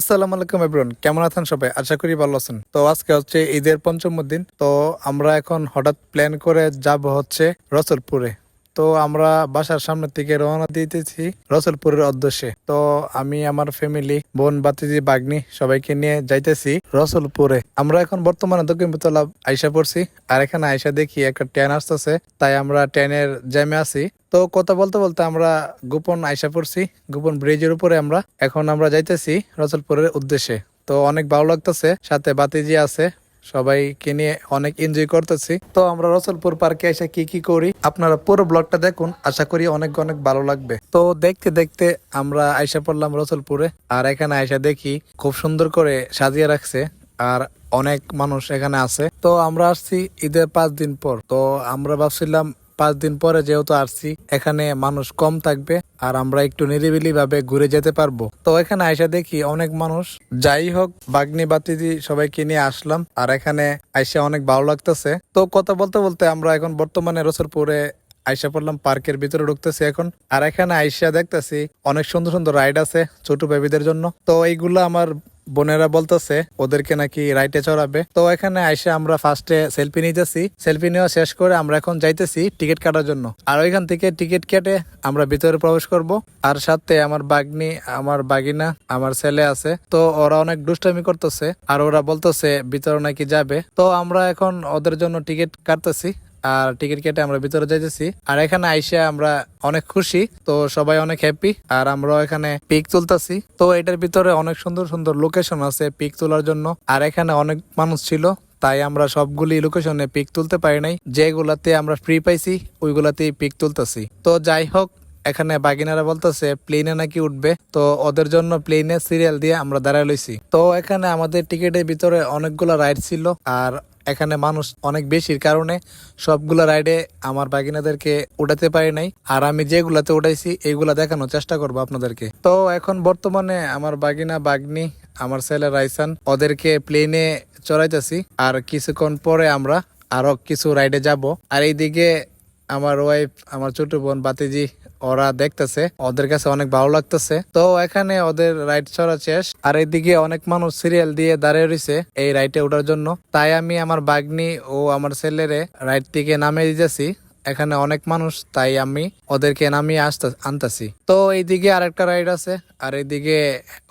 আসসালামু আলাইকুম এব্রন কেমন আছেন সবাই? আশা করি ভালো আছেন। তো আজকে হচ্ছে ঈদের পঞ্চম দিন, তো আমরা এখন হঠাৎ প্ল্যান করে যাব হচ্ছে রসুলপুরে। তো আমরা বাসার সামনে থেকে রওনা দিতেছি রসুলপুরের উদ্দেশ্যে। তো আমি, আমার ফ্যামিলি বোন বাতিজি বাগনি সবাইকে নিয়ে যাইতেছি রসুলপুরে। আমরা এখন বর্তমানে দক্ষিণ বুতলা আইসা পড়ছি আর এখানে আইসা দেখি একটা ট্রেন আসতেছে, তাই আমরা ট্রেনের জ্যামে আছি। তো কথা বলতে বলতে আমরা গোপন আইসা পড়ছি, গোপন ব্রিজের উপরে আমরা। এখন আমরা যাইতেছি রসুলপুরের উদ্দেশ্যে। তো অনেক ভালো লাগতেছে, সাথে বাতিজি আছে সবাইকে নিয়ে অনেক এনজয় করতেছি। তো আমরা রসলপুর পার্কে এসে কি কি করি? আপনারা পুরো ব্লগটা দেখুন, আশা করি অনেক অনেক ভালো লাগবে। তো দেখতে দেখতে আমরা আইসা পড়লাম রসলপুরে, আর এখানে আইসা দেখি খুব সুন্দর করে সাজিয়ে রাখছে, আর অনেক মানুষ এখানে আছে। তো আমরা আসছি ঈদের পাঁচ দিন পর। তো আমরা ভাবছিলাম পাঁচ দিন পরে যেহেতু আসছি, এখানে মানুষ কম থাকবে আর আমরা একটু নিরিবিলি ভাবে ঘুরে যেতে পারব। তো এখানে আইসা দেখি অনেক মানুষ। যাই হোক, বাগনি বাতিদি সবাইকে নিয়ে আসলাম আর এখানে আইসা অনেক ভালো লাগতেছে। তো কথা বলতে বলতে আমরা এখন বর্তমানে রসুলপুরে আইসা পড়লাম, পার্কের ভিতরে ঢুকতেছি এখন। আর এখানে আইসা দেখতেছি অনেক সুন্দর সুন্দর রাইড আছে ছোট বেবিদের জন্য। তো এইগুলো আমার বোনেরা বলতেছে, ওদেরকে নাকি রাইটে চড়াবে? তো এখানে আইসে আমরা ফার্স্টে সেলফি নিতেছি। সেলফি নেওয়া শেষ করে আমরা এখন যাইতেছি টিকিট কাটার জন্য। আর ওইখান থেকে টিকিট কেটে আমরা ভিতরে প্রবেশ করব। আর সাথে আমার বাগনি, আমার বাগিনা, আমার ছেলে আছে। তো ওরা অনেক দুষ্টামি করতেছে। আর ওরা বলতেছে, ভিতরে নাকি যাবে? তো আমরা এখন ওদের জন্য টিকিট কাটতেছি। আর টিকিট কেটে আমরা ভিতরে যাইতেছি। আর এখানে আইসা আমরা অনেক খুশি, তো সবাই অনেক হ্যাপি আর আমরা এখানে পিক তুলতেছি। তো এটার ভিতরে অনেক সুন্দর সুন্দর লোকেশন আছে পিক তোলার জন্য। আর এখানে অনেক মানুষ ছিল, তাই আমরা সবগুলি লোকেশনে পিক তুলতে পারি নাই। যেগুলাতে আমরা ফ্রি পাইছি, ওইগুলাতেই পিক তুলতেছি। তো যাই হোক, এখানে বাগিনারা বলতেছে প্লেনে নাকি উঠবে? তো ওদের জন্য প্লেনে সিরিয়াল দিয়ে আমরা দাঁড়ায় লইছি। তো এখানে আমাদের টিকিটের ভিতরে অনেকগুলো রাইড ছিল, আর এখানে মানুষ অনেক বেশির কারণে সবগুলো রাইডে আমার বাগিনাদেরকে উঠাতে পারি নাই। আর আমি যেগুলাতে উঠাইছি এইগুলা দেখানোর চেষ্টা করব আপনাদেরকে। তো এখন বর্তমানে আমার বাগিনা বাগনি আমার ছেলে রাইসান, ওদেরকে প্লেনে চড়াইতেছি। আর কিছুক্ষণ পরে আমরা আরও কিছু রাইডে যাব। আর এইদিকে আমার ওয়াইফ আমার ছোট বোন বাতিজি, ওরা দেখতেছে, ওদের কাছে অনেক ভালো লাগতেছে। তো এখানে ওদের রাইড ছড়া শেষ, আর এদিকে অনেক মানুষ সিরিয়াল দিয়ে দাঁড়িয়ে রয়েছে এই রাইটে ওঠার জন্য। তাই আমি আমার বাগনি ও আমার ছেলেরে রাইড থেকে নামিয়ে দিতেছি। এখানে অনেক মানুষ, তাই আমি ওদেরকে নামিয়ে আসতে, আনতেছি। তো এইদিকে আরেকটা রাইড আছে, আর এইদিকে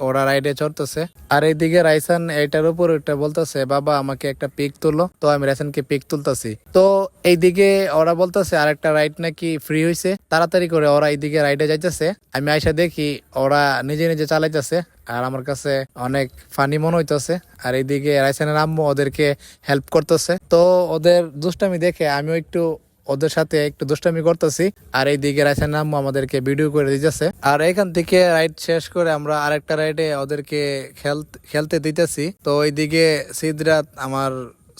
ওরা রাইডে চড়তেছে। আর এইদিকে রাইসান এইটার উপর একটা বলতেছে, বাবা, আমাকে একটা পিক তুলো। তো আমি রাইসানকে পিক তুলতেছি। তো এইদিকে ওরা বলতেছে, আরেকটা রাইড নাকি ফ্রি হয়েছে তাড়াতাড়ি করে ওরা এইদিকে রাইডে যাইতেছে। আমি আইসা দেখি ওরা নিজে নিজে চালাইতেছে, আর আমার কাছে অনেক ফানি মনে হইতেছে। আর এইদিকে রাইসানের আম্মু ওদেরকে হেল্প করতেছে। তো ওদের দুষ্টামি দেখে আমিও একটু ওদের সাথে একটু দুষ্টামি করতেছি, আর এইদিকে রাইসান আম্মু আমাদেরকে ভিডিও করে দিতেছে। আর এখান থেকে রাইড শেষ করে আমরা আরেকটা রাইডে ওদেরকে খেলতে দিতেছি। তো ওইদিকে সিদরাত আমার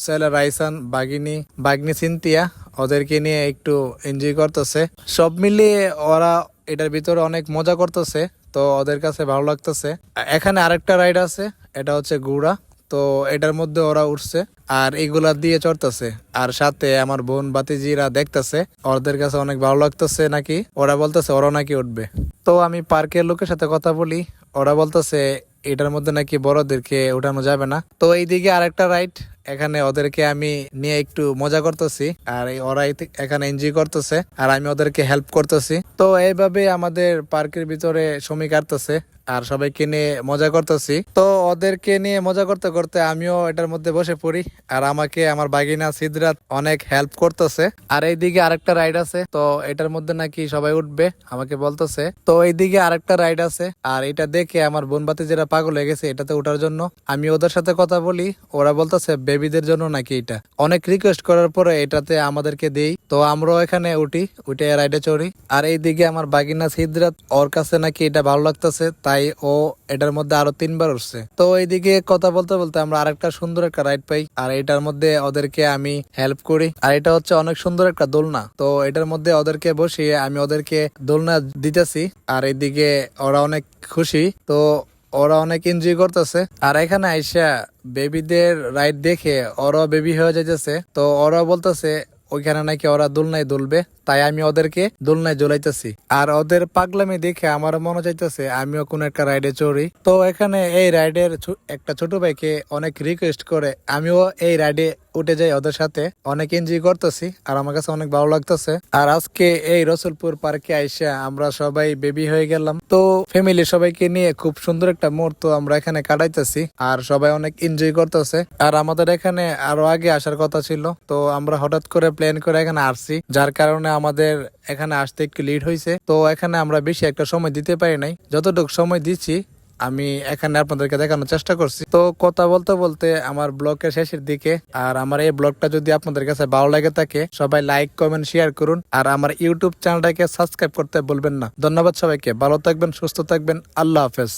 ছেলে রাইসান, বাগিনী, বাগনি সিনতিয়া ওদেরকে নিয়ে একটু এনজয় করতেছে। সব মিলিয়ে ওরা এটার ভিতরে অনেক মজা করতেছে, তো ওদের কাছে ভালো লাগতেছে। এখানে আরেকটা রাইড আছে, এটা হচ্ছে গুড়া তো এটার মধ্যে ওরা উঠছে আর এগুলা দিয়ে চড়তেছে। আর সাথে আমার বোন বাতিজিরা দেখতেছে, ওদের কাছে অনেক ভালো লাগতেছে নাকি? ওরা বলতেছে ওরা নাকি উঠবে। তো আমি পার্কের লোকের সাথে কথা বলি, ওরা বলতেছে এটার মধ্যে নাকি বড়দেরকে উঠানো যাবে না। তো এইদিকে আরেকটা রাইড, এখানে ওদেরকে আমি নিয়ে একটু মজা করতেছি, আর ওরা এখানে এনজয় করতেছে, আর আমি ওদেরকে হেল্প করতেছি। তো এইভাবে আমাদের পার্কের ভিতরে সময় কাটতেছে আর সবাইকে নিয়ে মজা করতেছি। তো ওদেরকে নিয়ে মজা করতে করতে আমিও এটার মধ্যে বসে পড়ি। আর আমাকে, আমার বাগিনা সিদরাত অনেক হেল্প করতেছে। আর এইদিকে আরেকটা রাইড আছে, তো এটার মধ্যে নাকি সবাই উঠবে, আমাকে বলতেছে। তো এইদিকে আরেকটা রাইড আছে, আর এটা দেখে আমার বোন বাতি যেটা পাগল হয়ে গেছে এটাতে ওঠার জন্য। আমি ওদের সাথে কথা বলি, ওরা বলতেছে, বেবিদের জন্য নাকি এটা? অনেক রিকোয়েস্ট করার পরে এটাতে আমাদেরকে দেই। তো আমরাও এখানে উঠি, উঠে রাইডে চড়ি। আর এইদিকে আমার বাগিনা সিদরাত ওর কাছে নাকি এটা ভালো লাগতেছে, তাই ও এটার মধ্যে আরও তিনবার উঠছে তো এইদিকে কথা বলতে বলতে আমরা আরেকটা সুন্দর একটা রাইড পাই, আর এটার মধ্যে ওদেরকে আমি হেল্প করি। আর এটা হচ্ছে অনেক সুন্দর একটা দোলনা। তো এটার মধ্যে ওদেরকে বসিয়ে আমি ওদেরকে দোলনা দিতেছি, আর এইদিকে ওরা অনেক খুশি। তো ওরা অনেক এনজয় করতেছে। আর এখানে আইসা বেবিদের রাইড দেখে ওরা বেবি হয়ে যাইতেছে। তো ওরা বলতেছে ওইখানে নাকি ওরা দোলনায় দুলবে, তাই আমি ওদেরকে দোলনায় জ্বলাইতেছি। আর ওদের পাগলামি দেখে আমার মনে চাইতেছে আমিও কোন একটা রাইডে চড়ি। তো এখানে এই রাইডের একটা ছোট ভাইকে অনেক রিকোয়েস্ট করে, আমিও এই রাইডে উঠে যাই ওদের সাথে। অনেক এনজয় করতেছি, আর আমার কাছে অনেক ভালো লাগতেছে। আর আজকে এই রসুলপুর পার্কে আইসা আমরা সবাই বেবি হয়ে গেলাম। তো ফ্যামিলি সবাইকে নিয়ে খুব সুন্দর একটা মুহূর্ত আমরা এখানে কাটাইতেছি, আর সবাই অনেক এনজয় করতেছে। আর আমাদের এখানে আরও আগে আসার কথা ছিল, তো আমরা হঠাৎ করে প্ল্যান করে এখানে আসছি, যার কারণে আমাদের এখানে আসতে একটু লিড হয়েছে তো এখানে আমরা বেশি একটা সময় দিতে পারি নাই। যতটুকু সময় দিচ্ছি আমি এখানে আপনাদেরকে দেখানোর চেষ্টা করছি। তো কথা বলতে বলতে আমার ব্লগের শেষের দিকে, আর আমার এই ব্লগটা যদি আপনাদের কাছে ভালো লাগে থাকে, সবাই লাইক, কমেন্ট, শেয়ার করুন, আর আমার ইউটিউব চ্যানেলটাকে সাবস্ক্রাইব করতে বলবেন না। ধন্যবাদ সবাইকে, ভালো থাকবেন, সুস্থ থাকবেন, আল্লাহ হাফেজ।